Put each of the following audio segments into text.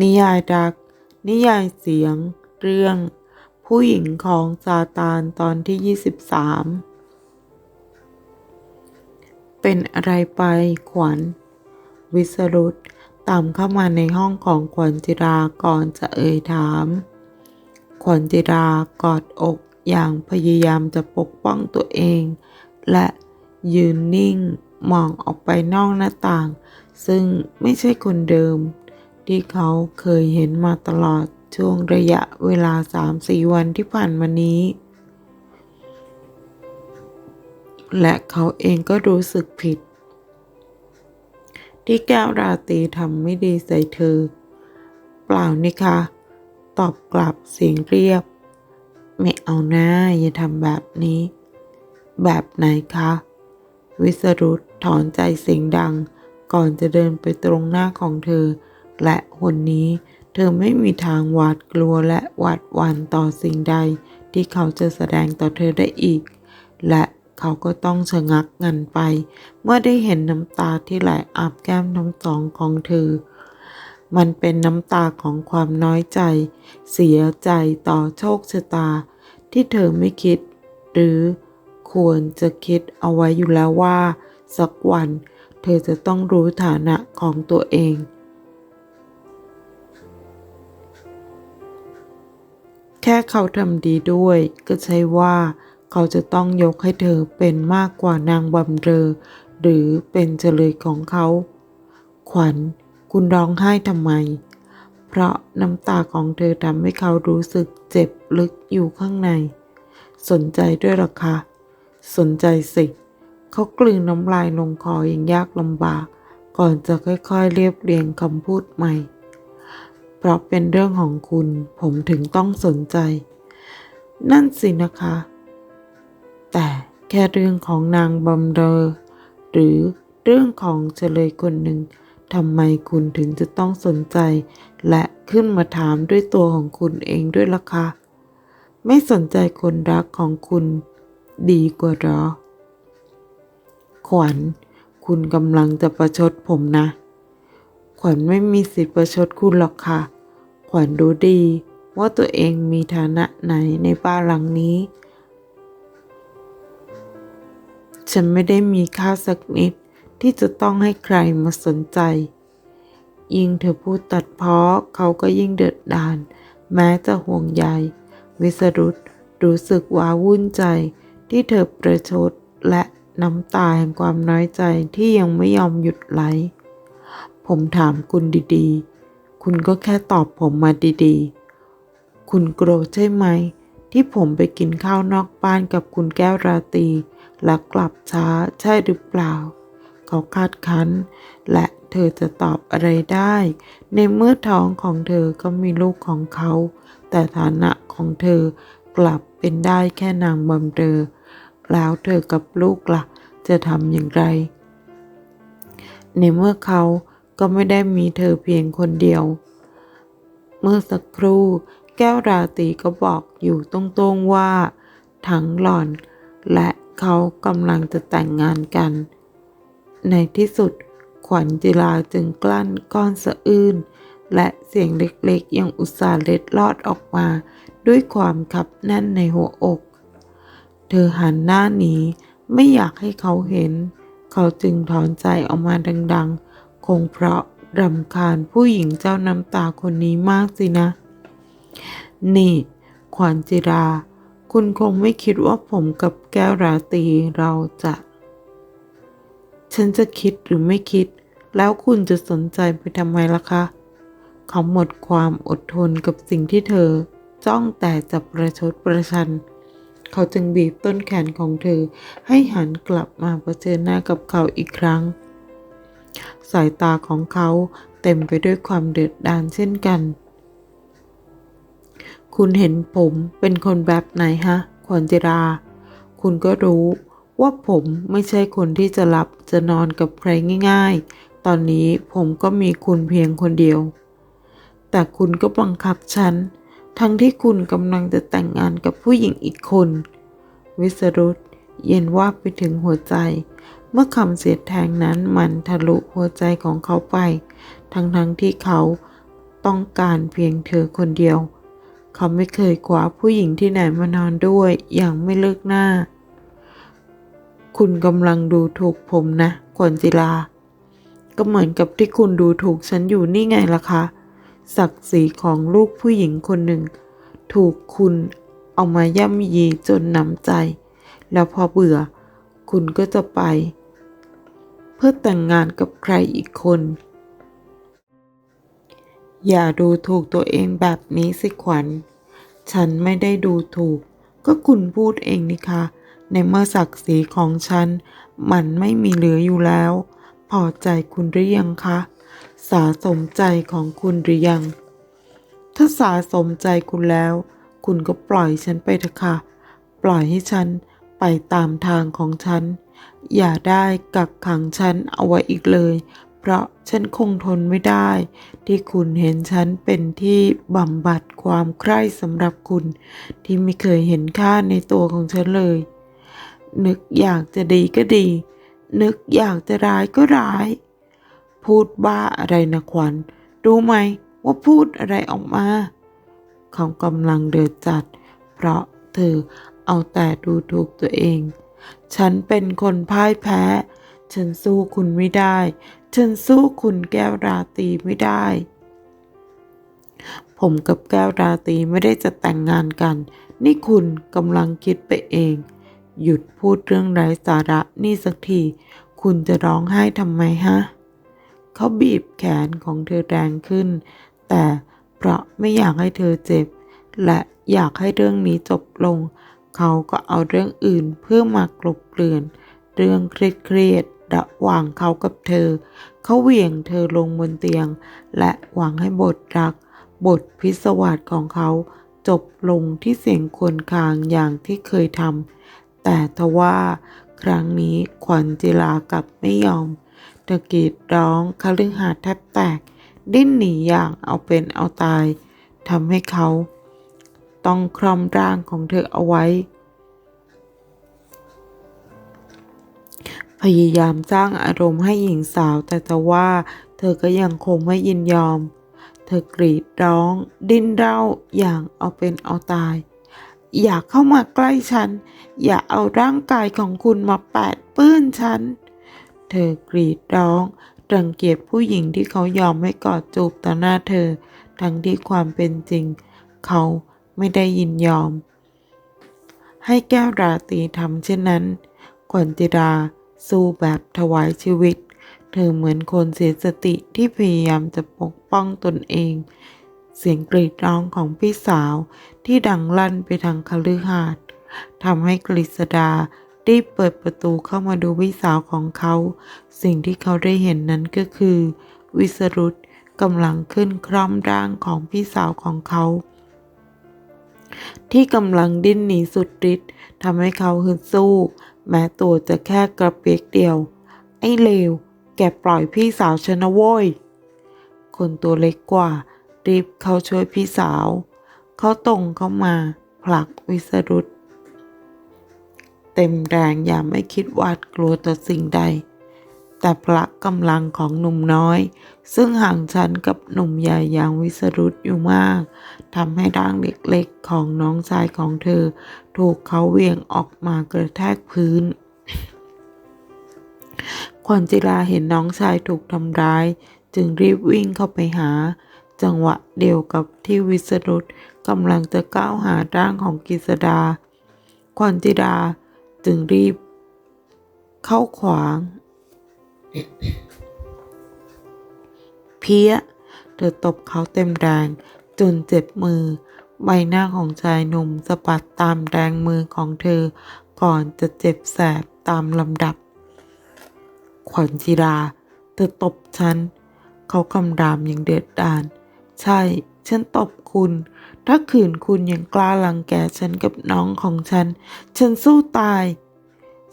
นิยายรัก นิยายเสียง เรื่อง ผู้หญิงของซาตานตอนที่ 23 เป็นอะไรไปขวัญ วิสรุตตามเข้ามาในห้องของขวัญจิราก่อนจะเอ่ยถาม ขวัญจิรากอดอกอย่างพยายามจะปกป้องตัวเอง และยืนนิ่งมองออกไปนอกหน้าต่าง ซึ่งไม่ใช่คนเดิม ที่เขาเคยเห็นมาตลอดช่วงระยะเวลา3-4วันที่ผ่านมานี้ และเขาเองก็รู้สึกผิด ที่แก้วราตรีทำไม่ดีใส่เธอ เปล่านี่คะ ตอบกลับเสียงเรียบ ไม่เอาหน้าอย่าทำแบบนี้ แบบไหนคะ วิสรุตถอนใจเสียงดังก่อนจะเดินไปตรงหน้าของเธอ และคนนี้ เธอไม่มีทางหวาดกลัวและหวาดหวั่นต่อสิ่งใด ที่เขาจะแสดงต่อเธอได้อีก และเขาก็ต้องชะงักงันไป เมื่อได้เห็นน้ำตาที่ไหลอาบแก้มทั้งสองของเธอ มันเป็นน้ำตาของความน้อยใจ เสียใจต่อโชคชะตา ที่เธอไม่คิด หรือควรจะคิดเอาไว้อยู่แล้วว่า สักวัน เธอจะต้องรู้ฐานะของตัวเอง ค่เขาทำดีด้วย ก็ใช่ว่า เขาจะต้องยกให้เธอเป็นมากกว่านางบำเรอ หรือเป็นเฉลยของเขา ขวัญ คุณร้องไห้ทำไม เพราะน้ำตาของเธอทำให้เขารู้สึกเจ็บลึกอยู่ข้างใน สนใจด้วยหรอคะ สนใจสิเขากลืนน้ำลายลงคออย่างยากลำบาก ก่อนจะค่อยๆเรียบเรียงคำพูดใหม่ เพราะเป็นเรื่องของคุณผมถึงต้องสนใจ นั่นสินะคะ แต่แค่เรื่องของนางบำเรอ หรือเรื่องของเฉลยคนหนึ่งทำไมคุณถึงจะต้องสนใจ และขึ้นมาถามด้วยตัวของคุณเองด้วยล่ะคะไม่สนใจคนรักของคุณดีกว่าหรอ ขวัญ คุณกำลังจะประชดผมนะ ขวัญไม่มีสิทธิ์ประชดคุณหรอกค่ะ ขวัญรู้ดีว่าตัวเองมีฐานะไหนในบ้านหลังนี้ ฉันไม่ได้มีค่าสักนิดที่จะต้องให้ใครมาสนใจ ยิ่งเธอพูดตัดเพ้อเขาก็ยิ่งเดือดดาลแม้จะห่วงใยวิสรุตรู้สึกว้าวุ่นใจที่เธอประชดและน้ำตาแห่งความน้อยใจที่ยังไม่ยอมหยุดไหล ผมถามคุณดีๆ คุณก็แค่ตอบผมมาดีๆ คุณโกรธใช่ไหม ที่ผมไปกินข้าวนอกบ้านกับคุณแก้วราตรีและกลับช้าใช่หรือเปล่า เขาคาดคั้น และเธอจะตอบอะไรได้ ในเมื่อท้องของเธอก็มีลูกของเขา แต่ฐานะของเธอกลับเป็นได้แค่นางบำเรอ แล้วเธอกับลูกละ่ะจะทำอย่างไร ในเมื่อเขา ก็ไม่ได้มีเธอเพียงคนเดียว เมื่อสักครู่แก้วราตรีก็บอกอยู่ตรงๆว่า ทั้งหล่อน และเขากำลังจะแต่งงานกัน ในที่สุดขวัญจิลาจึงกลั้นก้อนสะอื้นและเสียงเล็กๆ ยังอุตส่าห์เล็ดลอดออกมา ด้วยความขับแน่นในหัวอก เธอหันหน้าหนีไม่อยากให้เขาเห็น เขาจึงถอนใจออกมาดังๆ คงเพราะรำคาญผู้หญิงเจ้าน้ำตาคนนี้มากสินะ นี่ ขวัญจิรา คุณคงไม่คิดว่าผมกับแก้วราตรีเราจะ ฉันจะคิดหรือไม่คิด แล้วคุณจะสนใจไปทำไมล่ะคะ เขาหมดความอดทนกับสิ่งที่เธอ จ้องแต่จะประชดประชัน เขาจึงบีบต้นแขนของเธอให้หันกลับมาเผชิญหน้ากับเขาอีกครั้ง สายตาของเขาเต็มไปด้วยความเดือดดาลเช่นกัน คุณเห็นผมเป็นคนแบบไหนฮะ ขวัญจิรา คุณก็รู้ว่าผมไม่ใช่คนที่จะหลับจะนอนกับใครง่ายๆ ตอนนี้ผมก็มีคุณเพียงคนเดียว แต่คุณก็บังคับฉัน ทั้งที่คุณกำลังจะแต่งงานกับผู้หญิงอีกคน วิสรุตเย็นว่าไปถึงหัวใจ เมื่อคำเสียดแทงนั้นมันทะลุหัวใจของเขาไป ทั้งๆที่เขาต้องการเพียงเธอคนเดียว เขาไม่เคยคว้าผู้หญิงที่ไหนมานอนด้วยอย่างไม่เลิกหน้า คุณกำลังดูถูกผมนะขวัญจิลา ก็เหมือนกับที่คุณดูถูกฉันอยู่นี่ไงล่ะคะ ศักดิ์ศรีของลูกผู้หญิงคนหนึ่ง ถูกคุณเอามาย่ำยีจนหนำใจ แล้วพอเบื่อ คุณก็จะไป เพื่อแต่งงานกับใครอีกคน อย่าดูถูกตัวเองแบบนี้สิขวัญ ฉันไม่ได้ดูถูก ก็คุณพูดเองนี่คะ ในเมื่อศักดิ์ศรีของฉัน มันไม่มีเหลืออยู่แล้ว พอใจคุณหรือยังคะ สาสมใจของคุณหรือยัง ถ้าสาสมใจคุณแล้ว คุณก็ปล่อยฉันไปเถอะค่ะ ปล่อยให้ฉันไปตามทางของฉัน อย่าได้กักขังฉันเอาไว้อีกเลย เพราะฉันคงทนไม่ได้ ที่คุณเห็นฉันเป็นที่บำบัดความใคร่สำหรับคุณ ที่ไม่เคยเห็นค่าในตัวของฉันเลย นึกอยากจะดีก็ดี นึกอยากจะร้ายก็ร้าย พูดบ้าอะไรนะขวัญ รู้ไหมว่าพูดอะไรออกมาเขากำลังเดือดจัด เพราะเธอเอาแต่ดูถูกตัวเอง ฉันเป็นคนพ่ายแพ้ ฉันสู้คุณไม่ได้ ฉันสู้คุณแก้วราตรีไม่ได้ ผมกับแก้วราตรีไม่ได้จะแต่งงานกัน นี่คุณกำลังคิดไปเอง หยุดพูดเรื่องไร้สาระนี่สักที คุณจะร้องไห้ทำไมฮะ เขาบีบแขนของเธอแรงขึ้น แต่เพราะไม่อยากให้เธอเจ็บ และอยากให้เรื่องนี้จบลง เขาก็เอาเรื่องอื่นเพื่อมากลบเกลื่อน เรื่องเครียดๆระหว่างเขากับเธอ เขาเหวี่ยงเธอลงบนเตียง และหวังให้บทรัก บทพิศวาสของเขาจบลงที่เสียงครวรคางอย่างที่เคยทำแต่ทว่าครั้งนี้ขวัญจิลากับไม่ยอมเธอกรีดร้องคฤหาแทบแตก ดิ้นหนีอย่างเอาเป็นเอาตายทำให้เขา ต้องคล่อมร่างของเธอเอาไว้ พยายามสร้างอารมณ์ให้หญิงสาวแต่ทว่าเธอก็ยังคงไม่ยินยอม เธอกรีดร้อง ดิ้นเร่าอย่างเอาเป็นเอาตาย อย่าเข้ามาใกล้ฉัน อย่าเอาร่างกายของคุณมาแปดปื้นฉัน เธอกรีดร้องรังเกียจผู้หญิงที่เขายอมให้กอดจูบต่อหน้าเธอ ทั้งที่ความเป็นจริง เขา ไม่ได้ยินยอม ให้แก้วราตรีทำเช่นนั้นขวัญจิราสู้แบบถวายชีวิต เธอเหมือนคนเสียสติที่พยายามจะปกป้องตนเอง เสียงกรีดร้องของพี่สาวที่ดังลั่นไปทางคฤหาสน์ทำให้กฤษดารีบเปิดประตูเข้ามาดูพี่สาวของเขา สิ่งที่เขาได้เห็นนั้นก็คือ วิสรุตกำลังขึ้นคร่อมร่างของพี่สาวของเขา ที่กำลังดิ้นหนีสุดฤทธิ์ทำให้เขาฮึดสู้ แม้ตัวจะแค่กระเปียกเดียว ไอ้เลว แกปล่อยพี่สาวฉันนะโว้ย คนตัวเล็กกว่า รีบเข้าช่วยพี่สาว เขาตรงเข้ามา ผลักวิสรุตเต็มแรงอย่าไม่คิดหวาดกลัวต่อสิ่งใด แต่พละกำลังของหนุ่มน้อย ซึ่งห่างชั้นกับหนุ่มใหญ่อย่างวิสรุตอยู่มากทำให้ร่างเล็กๆของน้องชายของเธอ ถูกเขาเหวี่ยงออกมากระแทกพื้นขวัญจิราเห็นน้องชายถูกทำร้าย จึงรีบวิ่งเข้าไปหา จังหวะเดียวกับที่วิสรุตกำลังจะก้าวหาร่างของกิษดาขวัญจิราจึงรีบเข้าขวาง เพี้ย เธอตบเขาเต็มแรง จนเจ็บมือ ใบหน้าของชายหนุ่มสะบัดตามแรงมือของเธอ ก่อนจะเจ็บแสบตามลำดับ ขวัญจิรา เธอตบฉัน เขาคำรามอย่างเดือดดาล ใช่ ฉันตบคุณ ถ้าขืนคุณยังกล้าลังแกฉันกับน้องของฉัน ฉันสู้ตาย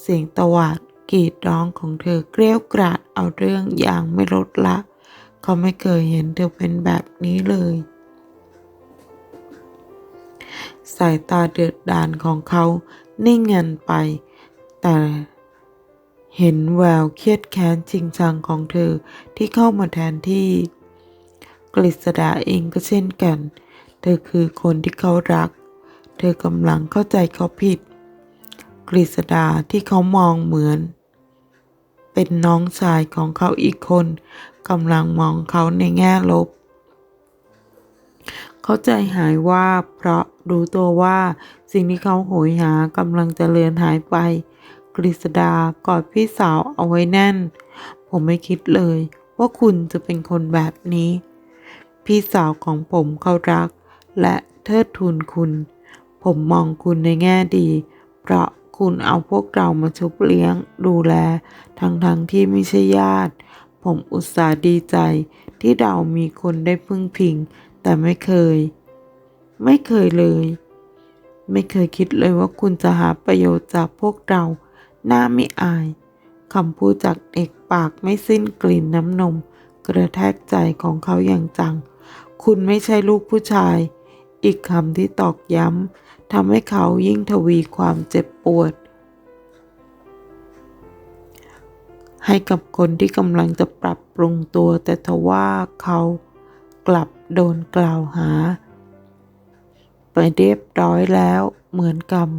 เสียงตวาด กรีดร้องของเธอเกลี้ยวกราดเอาเรื่องอย่างไม่ลดละ เขาไม่เคยเห็นเธอเป็นแบบนี้เลย สายตาเดือดดาลของเขานิ่งงันไป แต่เห็นแววเครียดแค้นจริงจังของเธอที่เข้ามาแทนที่ กฤษดาเองก็เช่นกัน เธอคือคนที่เขารัก เธอกำลังเข้าใจเขาผิด กฤษดาที่เขามองเหมือน เป็นน้องชายของเขาอีกคนกำลังมองเขาในแง่ลบ เขาใจหายว่าเพราะรู้ตัวว่าสิ่งที่เขาโหยหากำลังจะเลือนหายไป กฤษดากอดพี่สาวเอาไว้แน่น ผมไม่คิดเลย ว่าคุณจะเป็นคนแบบนี้ พี่สาวของผมเขารัก และเทิดทูนคุณ ผมมองคุณในแง่ดี เพราะคุณเอาพวกเรามาชุบเลี้ยง ดูแล ทั้งๆทที่ไม่ใช่ญาติ ผมอุตส่าห์ดีใจ ที่เรามีคนได้พึ่งพิง แต่ไม่เคย ไม่เคยเลย ไม่เคยคิดเลยว่าคุณจะหาประโยชน์จากพวกเราหน้าไม่อายคำพูดจากเด็กปากไม่สิ้นกลิ่นน้ำนม กระแทกใจของเขาอย่างจัง คุณไม่ใช่ลูกผู้ชาย อีกคำที่ตอกย้ำทำให้เขายิ่งทวีความเจ็บปวด ให้กับคนที่กำลังจะปรับปรุงตัว แต่ทว่าเขากลับโดนกล่าวหา ไปเรียบร้อยแล้วเหมือนกรรม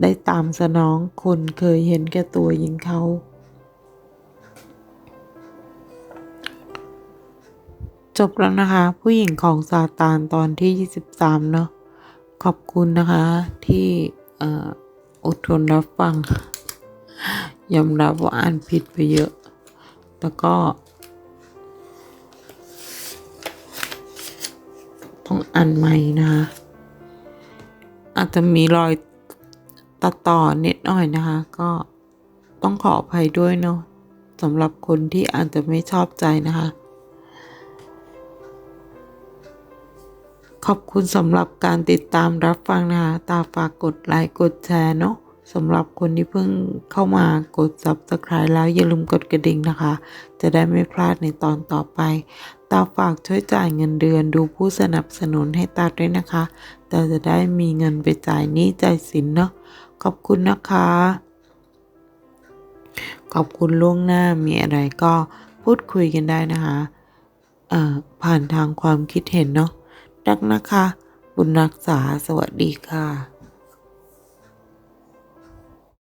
ได้ตามสนองคนเคยเห็นแก่ตัวยิงเขาจบแล้วนะคะ ผู้หญิงของซาตานตอนที่ 23 เนาะขอบคุณนะคะที่อ่ออดทนรับฟัง ยอมรับว่าอ่านผิดไปเยอะ แต่ก็ต้องอ่านใหม่นะคะ อาจจะมีรอยตัดต่อนิดหน่อยนะคะ ก็ต้องขออภัยด้วยเนาะสำหรับคนที่อาจจะไม่ชอบใจนะคะ ขอบคุณสำหรับการติดตามรับฟังนะคะ ตาฝากกดไลค์กดแชร์เนาะ สำหรับคนที่เพิ่งเข้ามากด subscribe แล้วอย่าลืมกดกระดิ่งนะคะ จะได้ไม่พลาดในตอนต่อไป ตาฝากช่วยจ่ายเงินเดือนดูผู้สนับสนุนให้ตาด้วยนะคะ ตาจะได้มีเงินไปจ่ายหนี้จ่ายสินเนาะ ขอบคุณนะคะ ขอบคุณล่วงหน้ามีอะไรก็พูดคุยกันได้นะคะผ่านทางความคิดเห็นเนาะ รักนะคะ บุญรักษา สวัสดีค่ะ